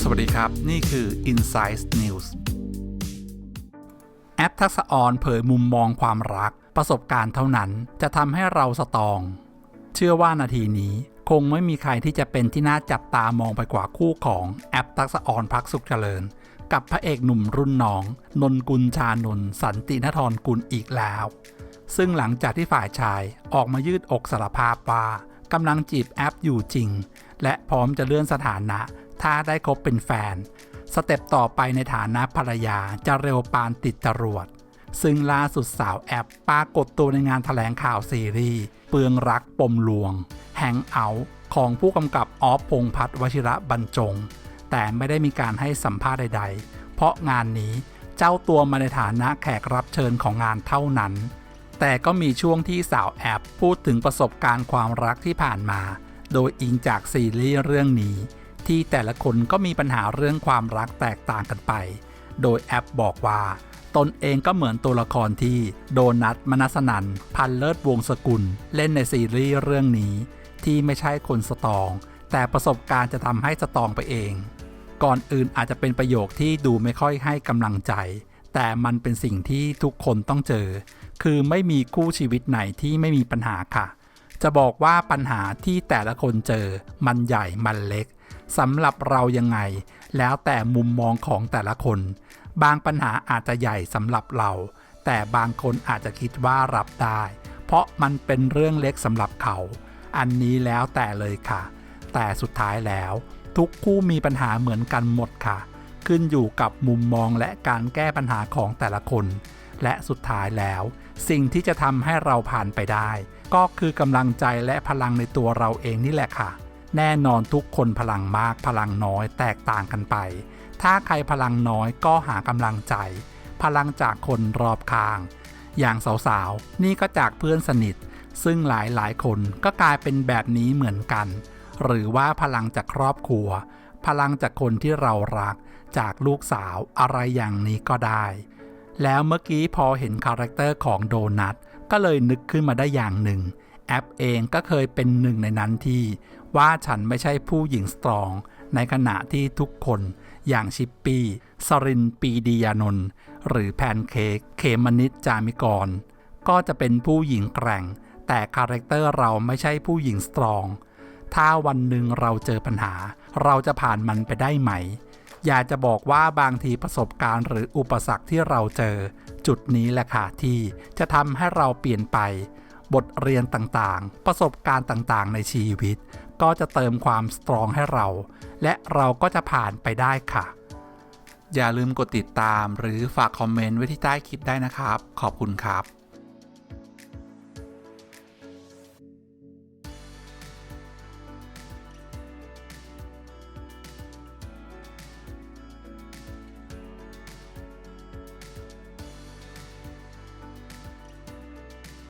สวัสดีครับ นี่คือ Insight News แอปทักษะออนเผยมุมมองความรัก ประสบการณ์เท่านั้นจะทำให้เราสตอง เชื่อว่านาทีนี้คงไม่มีใครที่จะเป็นที่น่าจับตามองไปกว่าคู่ของแอปทักษะออนพักสุขเจริญ กับพระเอกหนุ่มรุ่นน้อง นนกุลชานนสันตินทรกุลอีกแล้ว ซึ่งหลังจากที่ฝ่ายชายออกมายืดอกสารภาพว่ากำลังจีบแอปอยู่จริง และพร้อมจะเลื่อนสถานะ ถ้าได้คบเป็นแฟน สเต็ปต่อไปในฐานะภรรยาจะเร็วปานติดจรวด ซึ่งล่าสุดสาวแอปปรากฏตัวในงานถแถลงข่าวซีรีส์เปลืองรักปมลวง แฮงเอาท์ของผู้กำกับออฟพงพัฒน์วชิระบรรจง แต่ไม่ได้มีการให้สัมภาษณ์ใด ๆ เพราะงานนี้เจ้าตัวมาในฐานะแขกรับเชิญของงานเท่านั้น แต่ก็มีช่วงที่สาวแอปพูดถึงประสบการณ์ความรักที่ผ่านมา โดยอิงจากซีรีส์เรื่องนี้ ที่แต่ละคนก็มีปัญหาเรื่องความรักแตกต่างกันไป โดยแอปบอกว่า ตนเองก็เหมือนตัวละครที่โดนัทมนัสนันพันเลิศวงศกุล เล่นในซีรีส์เรื่องนี้ ที่ไม่ใช่คนสตอง แต่ประสบการณ์จะทำให้สตองไปเอง ก่อนอื่นอาจจะเป็นประโยคที่ดูไม่ค่อยให้กำลังใจ แต่มันเป็นสิ่งที่ทุกคนต้องเจอ คือไม่มีคู่ชีวิตไหนที่ไม่มีปัญหาค่ะ จะบอกว่าปัญหาที่แต่ละคนเจอมันใหญ่มันเล็กสำหรับเรายังไง แล้วแต่มุมมองของแต่ละคน บางปัญหาอาจจะใหญ่สำหรับเรา แต่บางคนอาจจะคิดว่ารับได้ เพราะมันเป็นเรื่องเล็กสำหรับเขา อันนี้แล้วแต่เลยค่ะ แต่สุดท้ายแล้ว ทุกคู่มีปัญหาเหมือนกันหมดค่ะ ขึ้นอยู่กับมุมมองและการแก้ปัญหาของแต่ละคน และสุดท้ายแล้ว สิ่งที่จะทำให้เราผ่านไปได้ ก็คือกำลังใจและพลังในตัวเราเองนี่แหละค่ะ แน่นอนทุกคนพลังมากพลังน้อยแตกต่างกันไป ถ้าใครพลังน้อยก็หากำลังใจ พลังจากคนรอบข้าง อย่างสาวๆ นี่ก็จากเพื่อนสนิท ซึ่งหลายๆ คนก็กลายเป็นแบบนี้เหมือนกัน หรือว่าพลังจากครอบครัว พลังจากคนที่เรารัก จากลูกสาวอะไรอย่างนี้ก็ได้ แล้วเมื่อกี้พอเห็นคาแรคเตอร์ของโดนัทก็เลยนึกขึ้นมาได้อย่างหนึ่ง แอปเองก็เคยเป็นหนึ่งในนั้นที่ ว่าฉันไม่ใช่ผู้หญิงสตรอง ในขณะที่ทุกคนอย่างชิปปี้สรินปีดียานนท์หรือแพนเค้กเขมนิดจามิกร ก็จะเป็นผู้หญิงแกร่ง แต่คาแรคเตอร์เราไม่ใช่ผู้หญิงสตรอง ถ้าวันหนึ่งเราเจอปัญหา เราจะผ่านมันไปได้ไหม อยากจะบอกว่าบางทีประสบการณ์หรืออุปสรรคที่เราเจอ จุดนี้แหละค่ะที่จะทำให้เราเปลี่ยนไป บทเรียนต่างๆ ประสบการณ์ต่างๆ ในชีวิต ก็จะเติมความสตรองให้เรา และเราก็จะผ่านไปได้ค่ะ อย่าลืมกดติดตามหรือฝากคอมเมนต์ไว้ที่ใต้คลิปได้นะครับ ขอบคุณครับ